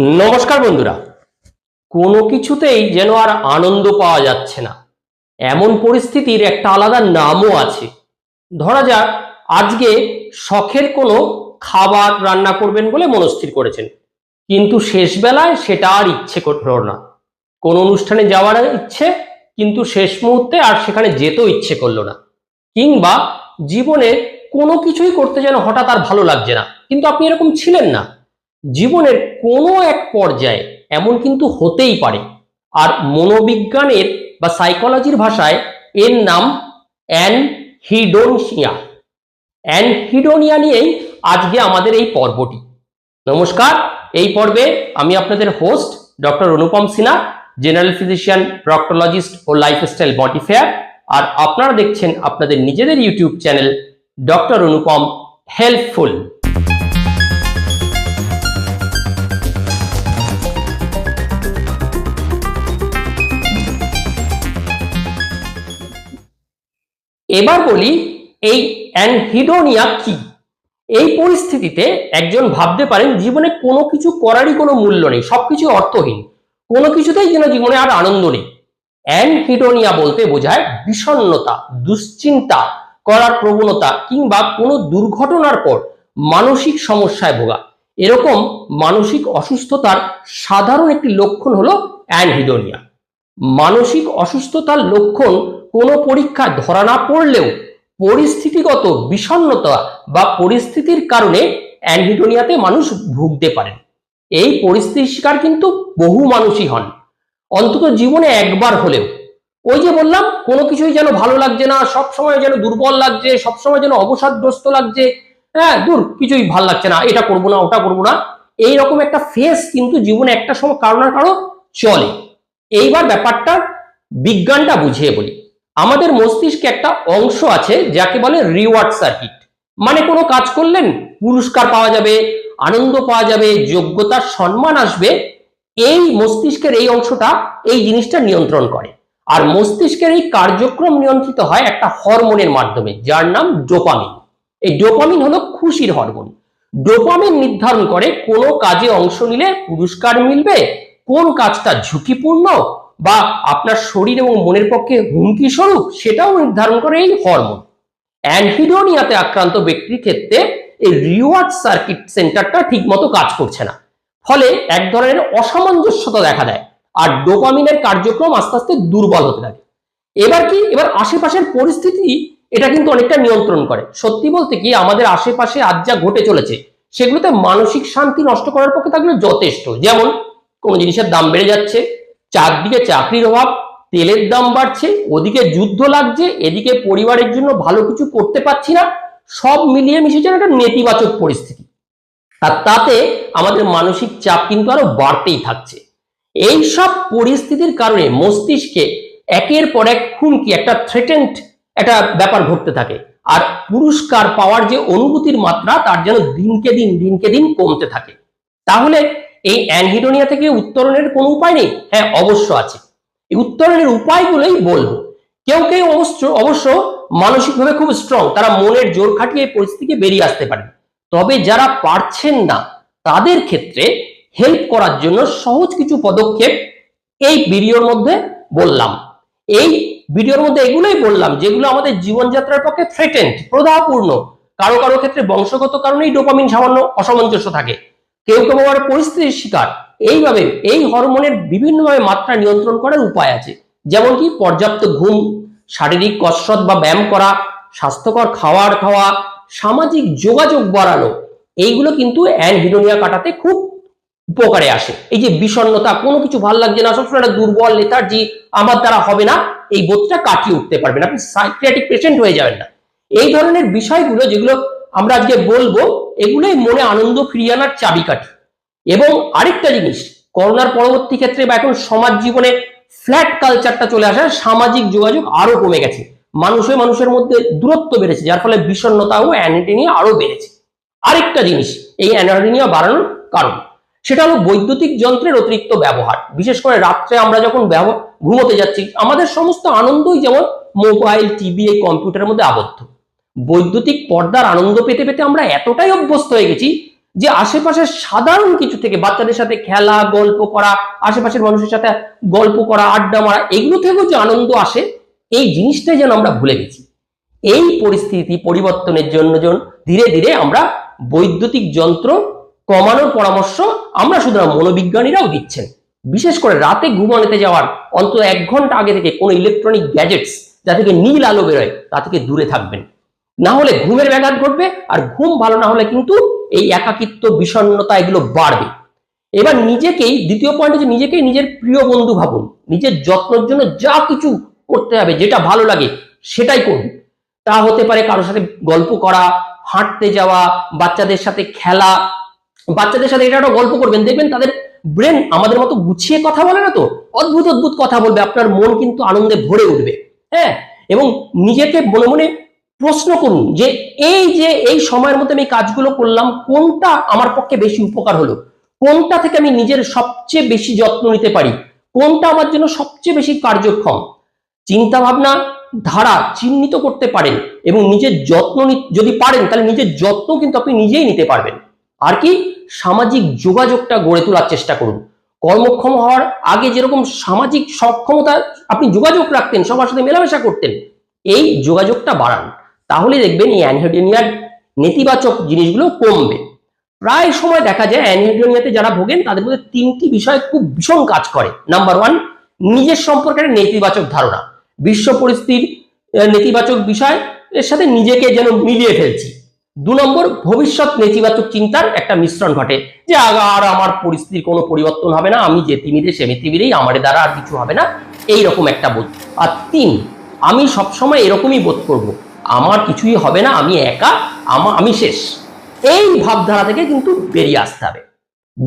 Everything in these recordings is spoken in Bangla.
নমস্কার বন্ধুরা। কোনো কিছুতেই যেন আর আনন্দ পাওয়া যাচ্ছে না। এমন পরিস্থিতির একটা আলাদা নামও আছে। ধরা যাক, আজকে শখের কোনো খাবার রান্না করবেন বলে মনস্থির করেছেন। কিন্তু শেষ বেলায় সেটা আর ইচ্ছে করল না। কোন অনুষ্ঠানে যাওয়ার ইচ্ছে, কিন্তু শেষ মুহূর্তে আর সেখানে যেতেও ইচ্ছে করল না। কিংবা জীবনে কোনো কিছুই করতে যেন হঠাৎ আর ভালো লাগছে না। কিন্তু আপনি এরকম ছিলেন না। জীবনের কোনো এক পর্যায়ে এমন কিন্তু হতেই পারে। আর মনোবিজ্ঞানের বা সাইকোলজির ভাষায় এর নাম অ্যানহিডোনিয়া অ্যানহিডোনিয়া নিয়েই আজকে আমাদের এই পর্বটি। নমস্কার, এই পর্বে আমি আপনাদের host doctor Anupam Sinha general physician proctologist ও লাইফস্টাইল মডিফায়ার আর আপনারা দেখছেন আপনাদের নিজেদের YouTube channel doctor Anupam helpful এবার বলি, এই অ্যানহিডোনিয়া কি? এই পরিস্থিতিতে একজন ভাবতে পারেন জীবনে কোনো কিছু করারই কোনো মূল্য নেই, সবকিছু অর্থহীন। কোনো কিছুতেই যেন জীবনে আর আনন্দ নেই। অ্যানহিডোনিয়া বলতে বোঝায় বিষণ্ণতা, দুশ্চিন্তা করার প্রবণতা কিংবা কোনো দুর্ঘটনার পর মানসিক সমস্যায় ভোগা। এরকম মানসিক অসুস্থতার সাধারণ একটি লক্ষণ হলো অ্যানহিডোনিয়া। মানসিক অসুস্থতার লক্ষণ কোনো পরীক্ষা ধরা না পড়লেও পরিস্থিতিগত বিষণ্ণতা বা পরিস্থিতির কারণে অ্যানহিডোনিয়াতে মানুষ ভুগতে পারেন। এই পরিস্থিতির শিকার কিন্তু বহু মানুষই হন। অন্তত জীবনে একবার হলেও। ওই যে বললাম, কোনো কিছুই যেন ভালো লাগছে না, সব সময় যেন দুর্বল লাগছে, সব সময় যেন অবসাদগ্রস্ত লাগছে হ্যাঁ দূর, কিছুই ভালো লাগছে না, এটা করব না, ওটা করব না। এই রকম একটা ফেস কিন্তু জীবনে একটা সময় কারও না কারও চলে। এইবার ব্যাপারটা বিজ্ঞানটা বুঝিয়ে বলি। আমাদের মস্তিষ্কে একটা অংশ আছে যাকে বলে রিওয়ার্ড সার্কিট মানে কোনো কাজ করলেন, পুরস্কার পাওয়া যাবে, আনন্দ পাওয়া যাবে যোগ্যতার সম্মান আসবে, এই মস্তিষ্কের এই অংশটা এই জিনিসটা নিয়ন্ত্রণ করে। আর মস্তিষ্কের এই কার্যক্রম নিয়ন্ত্রিত হয় একটা হরমোনের মাধ্যমে, যার নাম ডোপামিন এই ডোপামিন হলো খুশির হরমোন। ডোপামিন নির্ধারণ করে কোন কাজে অংশ নিলে পুরস্কার মিলবে, কোন কাজটা ঝুঁকিপূর্ণ বা আপনার শরীর এবং মনের পক্ষে হুমকি স্বরূপ সেটাও নির্ধারণ করে এই হরমোন অ্যানহিডোনিয়াতে আক্রান্ত ব্যক্তির ক্ষেত্রে এই রিওয়ার্ড সার্কিট সেন্টারটা ঠিকমতো কাজ করছে না। ফলে এক ধরনের অসামঞ্জস্যতা দেখা দেয় আর ডোপামিনের কার্যক্রম আস্তে আস্তে দুর্বল হতে থাকে। এবার কি? এবার আশেপাশের পরিস্থিতি এটা কিন্তু অনেকটা নিয়ন্ত্রণ করে। সত্যি বলতে কি আমাদের আশেপাশে আজ যা ঘটে চলেছে সেগুলোতে মানসিক শান্তি নষ্ট করার পক্ষে থাকলে যথেষ্ট। যেমন কোনো জিনিসের দাম বেড়ে যাচ্ছে চারদিকে চাকরির অভাব, তেলের দাম বাড়ছে, ওদিকে যুদ্ধ লাগছে, এদিকে পরিবারের জন্য ভালো কিছু করতে পারছি না, সব মিলিয়ে মিশে যেন একটা নেতিবাচক পরিস্থিতি। আর তাতে আমাদের মানসিক চাপ কিন্তু আরও বাড়তেই থাকছে। এই সব পরিস্থিতির কারণে মস্তিষ্কে একের পর এক হুমকি একটা থ্রেটেন্ড একটা ব্যাপার ঘটতে থাকে। আর পুরস্কার পাওয়ার যে অনুভূতির মাত্রা, তার যেন দিনকে দিন দিনকে দিন কমতে থাকে। তাহলে এই অ্যানহিডোনিয়া থেকে উত্তরণের কোনো উপায় নেই? হ্যাঁ অবশ্য আছে। এই উত্তরণের উপায়গুলোই বলব। কেউ কেউ অবশ্য অবশ্য মানসিকভাবে খুব স্ট্রং তারা মনের জোর খাটিয়ে এই পরিস্থিতি থেকে বেরিয়ে আসতে পারে। তবে যারা পারছেন না, তাদের ক্ষেত্রে হেল্প করার জন্য সহজ কিছু পদক্ষেপ এই ভিডিওর মধ্যে বললাম। এই ভিডিওর মধ্যে এগুলোই বললাম, যেগুলো আমাদের জীবনযাত্রার পক্ষে থ্রেটেন্ড প্রদাহপূর্ণ। কারও কারও ক্ষেত্রে বংশগত কারণেই ডোপামিন সামান্য অসামঞ্জস্য থাকে। কেউ কেউ আবার পরিস্থিতির শিকার। এইভাবে এই হরমোনের বিভিন্নভাবে মাত্রা নিয়ন্ত্রণ করার উপায় আছে। যেমন কি পর্যাপ্ত ঘুম, শারীরিক কসরত বা ব্যায়াম করা, স্বাস্থ্যকর খাওয়ার খাওয়া, সামাজিক যোগাযোগ বাড়ানো, এইগুলো কিন্তু অ্যানহিডোনিয়া কাটাতে খুব উপকারে আসে। এই যে বিষণ্ণতা, কোনো কিছু ভালো লাগছে না, সবসময় একটা দুর্বল লেথার্জি আমার দ্বারা হবে না, এই বোধটা কাটিয়ে উঠতে পারবেন। আপনি সাইক্রিয়াটিক পেশেন্ট হয়ে যাবেন না। এই ধরনের বিষয়গুলো যেগুলো আমরা আজকে বলব এগুলোই মনে আনন্দ ফিরিয়ে আনার চাবিকাঠি। এবং আরেকটা জিনিস, করোনার পরবর্তী ক্ষেত্রে বা এখন সমাজ জীবনে ফ্ল্যাট কালচারটা চলে আসার সামাজিক যোগাযোগ আরও কমে গেছে। মানুষে মানুষের মধ্যে দূরত্ব বেড়েছে, যার ফলে বিষণ্ণতা ও অ্যানিটিনিয়া আরও বেড়েছে। আরেকটা জিনিস, এই অ্যানার্ডিনিয়া বাড়ানোর কারণ, সেটা হলো বৈদ্যুতিক যন্ত্রের অতিরিক্ত ব্যবহার। বিশেষ করে রাত্রে আমরা যখন ঘুমোতে যাচ্ছি, আমাদের সমস্ত আনন্দই যেমন মোবাইল টিভি এই কম্পিউটারের মধ্যে আবদ্ধ। বৈদ্যুতিক পর্দার আনন্দ পেতে পেতে আমরা এতটাই অভ্যস্ত হয়ে গেছি যে আশেপাশের সাধারণ কিছু থেকে বাচ্চাদের সাথে খেলা, গল্প করা, আশেপাশের মানুষের সাথে গল্প করা, আড্ডা মারা, এগুলো থেকেও যে আনন্দ আসে, এই জিনিসটাই যেন আমরা ভুলে গেছি। এই পরিস্থিতি পরিবর্তনের জন্য জন ধীরে ধীরে আমরা বৈদ্যুতিক যন্ত্র কমানোর পরামর্শ আমরা শুধু মনোবিজ্ঞানীরাও দিচ্ছেন। বিশেষ করে রাতে ঘুমানোতে যাওয়ার অন্তত এক ঘণ্টা আগে থেকে কোনো ইলেকট্রনিক গ্যাজেটস যা থেকে নীল আলো বেরোয়, তা থেকে দূরে থাকবেন। না হলে ঘুমের ব্যাঘাত ঘটবে আর ঘুম ভালো না হলে কিন্তু এই একাকিত্ব, বিষণ্ণতা এগুলো বাড়বে। এবার নিজেকেই, দ্বিতীয় পয়েন্ট হচ্ছে নিজেকেই নিজের প্রিয় বন্ধু ভাবুন। নিজের যত্নের জন্য যা কিছু করতে হবে, যেটা ভালো লাগে সেটাই করুন। তা হতে পারে কারোর সাথে গল্প করা, হাঁটতে যাওয়া, বাচ্চাদের সাথে খেলা। বাচ্চাদের সাথে এটা একটা গল্প করবেন, দেখবেন তাদের ব্রেন আমাদের মতো গুছিয়ে কথা বলে না তো? অদ্ভুত অদ্ভুত কথা বলবে, আপনার মন কিন্তু আনন্দে ভরে উঠবে। হ্যাঁ? এবং নিজেকে মনে মনে প্রশ্ন করুন যে এই যে এই সময়ের মধ্যে আমি কাজগুলো করলাম, কোনটা আমার পক্ষে বেশি উপকার হলো? কোনটা থেকে আমি নিজের সবচেয়ে বেশি যত্ন নিতে পারি? কোনটা আমার জন্য সবচেয়ে বেশি কার্যক্ষম? চিন্তা ভাবনা ধারা চিহ্নিত করতে পারেন এবং নিজের যত্ন যদি পারেন, তাহলে নিজের যত্ন কিন্তু আপনি নিজেই নিতে পারবেন। আর কি? সামাজিক যোগাযোগটা গড়ে তোলার চেষ্টা করুন। কর্মক্ষম হওয়ার আগে যেরকম সামাজিক সক্ষমতা আপনি যোগাযোগ রাখতেন, সবার সাথে মেলামেশা করতেন, এই যোগাযোগটা বাড়ান। তাহলে দেখবেন এই অ্যানহেডোনিয়ার নেতিবাচক জিনিসগুলো কমবে। প্রায় সময় দেখা যায় অ্যানহেডোনিয়াতে যারা ভোগেন, তাদের মধ্যে তিনটি বিষয় খুব ভীষণ কাজ করে। নাম্বার ওয়ান নিজের সম্পর্কে নেতিবাচক ধারণা। বিশ্ব পরিস্থিতির নেতিবাচক বিষয়, এর সাথে নিজেকে যেন মিলিয়ে ফেলছি। দু নম্বর, ভবিষ্যৎ নেতিবাচক চিন্তার একটা মিশ্রণ ঘটে যে আর আমার পরিস্থিতির কোনো পরিবর্তন হবে না, আমি যে তিমিরে, সে তিমিরেই, আমার দ্বারা আর কিছু হবে না। এই রকম একটা বোধ। আর তিন, আমি সবসময় এরকমই বোধ করব। আমার কিছুই হবে না, আমি একা, আমা- আমি শেষ। এই ভাবধারা থেকে কিন্তু বেরিয়ে আসতে হবে।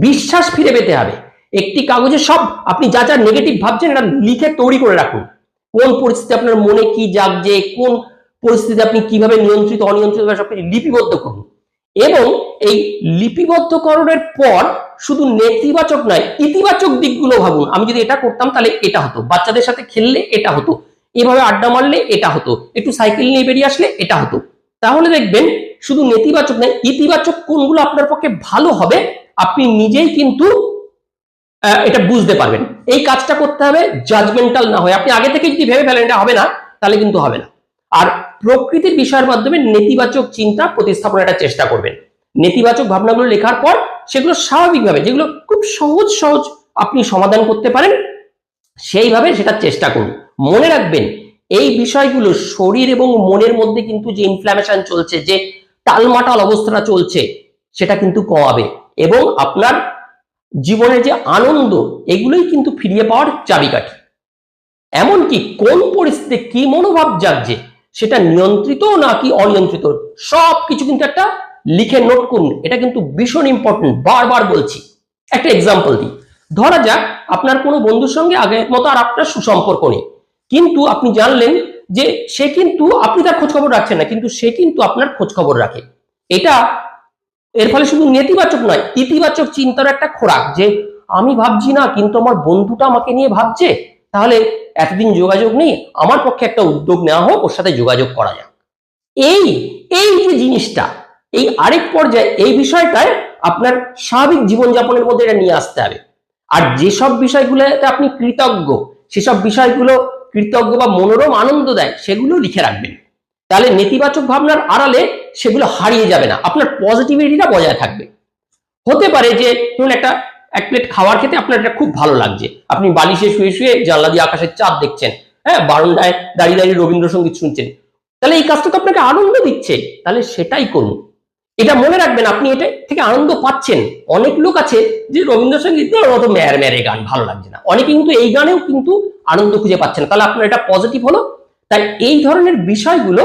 বিশ্বাস ফিরে পেতে হবে। একটি কাগজে সব, আপনি যা যা নেগেটিভ ভাবছেন, এটা লিখে তৈরি করে রাখুন। কোন পরিস্থিতি আপনার মনে কি জাগছে, কোন পরিস্থিতি আপনি কীভাবে নিয়ন্ত্রিত, অনিয়ন্ত্রিত সবকিছু লিপিবদ্ধ করুন। এবং এই লিপিবদ্ধকরণের পর শুধু নেতিবাচক নয়, ইতিবাচক দিকগুলো ভাবুন। আমি যদি এটা করতাম, তাহলে এটা হতো। বাচ্চাদের সাথে খেললে এটা হতো। এভাবে আড্ডা মারলে এটা হতো। একটু সাইকেল নিয়ে বেরিয়ে আসলে এটা হতো। তাহলে দেখবেন, শুধু নেতিবাচক নয়, ইতিবাচক কোনগুলো আপনার পক্ষে ভালো হবে, আপনি নিজেই কিন্তু এটা বুঝতে পারবেন। এই কাজটা করতে হবে জাজমেন্টাল না হয়। আপনি আগে থেকে যদি ভেবে ফেলেন এটা হবে না, তাহলে কিন্তু হবে না। আর প্রকৃতির বিষয়ের মাধ্যমে নেতিবাচক চিন্তা প্রতিস্থাপনের একটা চেষ্টা করবেন। নেতিবাচক ভাবনাগুলো লেখার পর, সেগুলো স্বাভাবিকভাবে, যেগুলো খুব সহজ সহজ আপনি সমাধান করতে পারেন, সেইভাবে সেটা চেষ্টা করুন। মনে রাখবেন, এই বিষয়গুলো শরীর এবং মনের মধ্যে কিন্তু যে ইনফ্ল্যামেশন চলছে, যে টালমাটাল অবস্থাটা চলছে, সেটা কিন্তু কমাবে এবং আপনার জীবনে যে আনন্দ, এগুলোই কিন্তু ফিরিয়ে পাওয়ার চাবিকাঠি। এমনকি কোন পরিস্থিতিতে কি মনোভাব জাগছে, সেটা নিয়ন্ত্রিত নাকি অনিয়ন্ত্রিত সব কিছু কিন্তু একটা লিখে নোট করুন, এটা কিন্তু ভীষণ ইম্পর্টেন্ট বারবার বলছি। একটা এক্সাম্পল দিই। ধরা যাক, আপনার কোনো বন্ধুর সঙ্গে আগের মতো আর আপনার সুসম্পর্ক নেই। কিন্তু আপনি জানলেন যে সে কিন্তু আপনি তার খোঁজ খবর রাখছেন না, কিন্তু সে কিন্তু আপনার খোঁজ খবর রাখে। এটা এর ফলে শুধু নেতিবাচক নয়, ইতিবাচক চিন্তার একটা খোরাক যে আমি ভাবছি না, কিন্তু আমার বন্ধুটা আমাকে নিয়ে ভাবছে, তাহলে এতদিন যোগাযোগ নেই, আমার পক্ষে একটা উদ্যোগ নেওয়া হোক, ওর সাথে যোগাযোগ করা যাক। এই এই যে জিনিসটা, এই আরেক পর্যায়ে এই বিষয়টায় আপনার স্বাভাবিক জীবনযাপনের মধ্যে এটা নিয়ে আসতে হবে। আর যেসব বিষয়গুলোতে আপনি কৃতজ্ঞ, সেসব বিষয়গুলো কৃতজ্ঞ বা মনোরম আনন্দ দেয়, সেগুলো লিখে রাখবেন। তাহলে নেতিবাচক ভাবনার আড়ালে সেগুলো হারিয়ে যাবে না। আপনার পজিটিভিটিটা বজায় থাকবে। হতে পারে যে, ধরুন একটা, এক প্লেট খাওয়ার খেতে আপনার এটা খুব ভালো লাগছে। আপনি বালিশে শুয়ে শুয়ে জানলা দিয়ে আকাশের চাঁদ দেখছেন হ্যাঁ বারান্দায় দাঁড়িয়ে দাঁড়িয়ে রবীন্দ্রসঙ্গীত শুনছেন। তাহলে এই কাজটা তো আপনাকে আনন্দ দিচ্ছে। তাহলে সেটাই করুন। এটা মনে রাখবেন, আপনি এটা থেকে আনন্দ পাচ্ছেন। অনেক লোক আছে যে রবীন্দ্রসঙ্গীত অত ম্যার ম্যারে গান, ভালো লাগছে না। অনেকে কিন্তু এই গানেও কিন্তু আনন্দ খুঁজে পাচ্ছেন। তাহলে আপনার এটা পজিটিভ হলো? তাই এই ধরনের বিষয়গুলো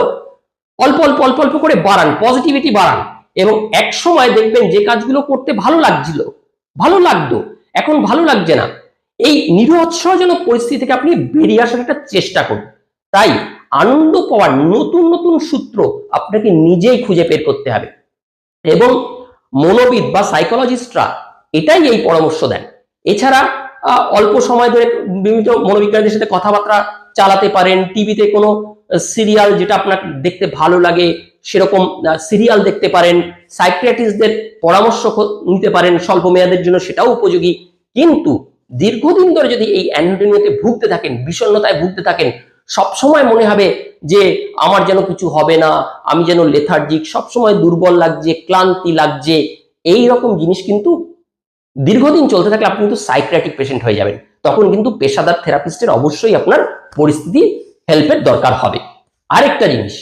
অল্প অল্প অল্প অল্প করে বাড়ান পজিটিভিটি বাড়ান। এবং এক সময় দেখবেন যে কাজগুলো করতে ভালো লাগছিল, ভালো লাগতো, এখন ভালো লাগছে না। এই নিরুৎসাহজনক পরিস্থিতি থেকে আপনি বেরিয়ে আসার একটা চেষ্টা করুন। তাই আনন্দ পাওয়ার নতুন নতুন সূত্র আপনাকে নিজেই খুঁজে বের করতে হবে। এবং মনোবিদ বা সাইকোলজিস্টরা এটাই এই পরামর্শ দেন। এছাড়া অল্প সময় ধরে বিভিন্ন মনোবিজ্ঞানীদের সাথে কথাবার্তা চালাতে পারেন, টিভিতে কোনো সিরিয়াল যেটা আপনার দেখতে ভালো লাগে সেরকম সিরিয়াল দেখতে পারেন সাইক্রিয়াটিস্টদের পরামর্শ নিতে পারেন স্বল্প মেয়াদের জন্য সেটাও উপযোগী। কিন্তু দীর্ঘদিন ধরে যদি এই অ্যানহেডোনিয়াতে ভুগতে থাকেন, বিষণ্ণতায় ভুগতে থাকেন সবসময় মনে হবে যে আমার যেন কিছু হবে না, আমি যেন লেথার্জিক সবসময় দুর্বল লাগছে, ক্লান্তি লাগছে। এই রকম জিনিস কিন্তু দীর্ঘদিন চলতে থাকলে আপনি কিন্তু সাইক্রিয়াটিক পেশেন্ট হয়ে যাবেন। তখন কিন্তু পেশাদার থেরাপিস্টের অবশ্যই আপনার পরিস্থিতি হেল্পের দরকার হবে। আরেকটা জিনিস,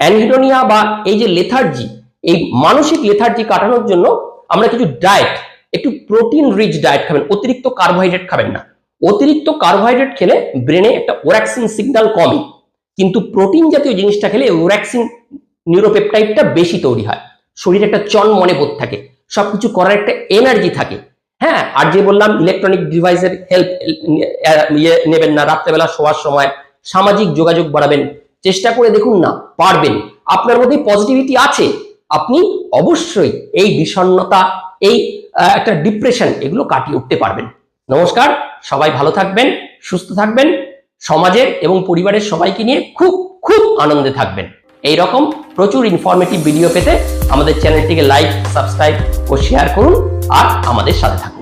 অ্যানহিডোনিয়া বা এই যে লেথার্জি এই মানসিক লেথার্জি কাটানোর জন্য আমরা কিছু ডায়েট একটু প্রোটিন রিচ ডায়েট খাবেন, অতিরিক্ত কার্বোহাইড্রেট খাবেন না। অতিরিক্ত কার্বোহাইড্রেট খেলে ব্রেনে একটা ওরাক্সিন সিগন্যাল কমে। কিন্তু প্রোটিন জাতীয় জিনিসটা খেলে ওরাক্সিন নিউরোপেপটাইডটা বেশি তৈরি হয়। শরীরে একটা চন মনে বোধ থাকে, সবকিছু করার একটা এনার্জি থাকে। হ্যাঁ আর যে বললাম ইলেকট্রনিক ডিভাইসের হেল্প ইয়ে নেবেন না, রাত্রেবেলা শোয়ার সময় সামাজিক যোগাযোগ বাড়াবেন, চেষ্টা করে দেখুন না, পারবেন। আপনার মধ্যে পজিটিভিটি আছে, আপনি অবশ্যই এই বিষণ্ণতা, এই একটা ডিপ্রেশন এগুলো কাটিয়ে উঠতে পারবেন। নমস্কার, সবাই ভালো থাকবেন, সুস্থ থাকবেন, সমাজের এবং পরিবারের সবাইকে নিয়ে খুব খুব আনন্দে থাকবেন। এই রকম প্রচুর ইনফরমেটিভ ভিডিও পেতে আমাদের চ্যানেলটিকে লাইক সাবস্ক্রাইব ও শেয়ার করুন আর আমাদের সাথে থাকুন।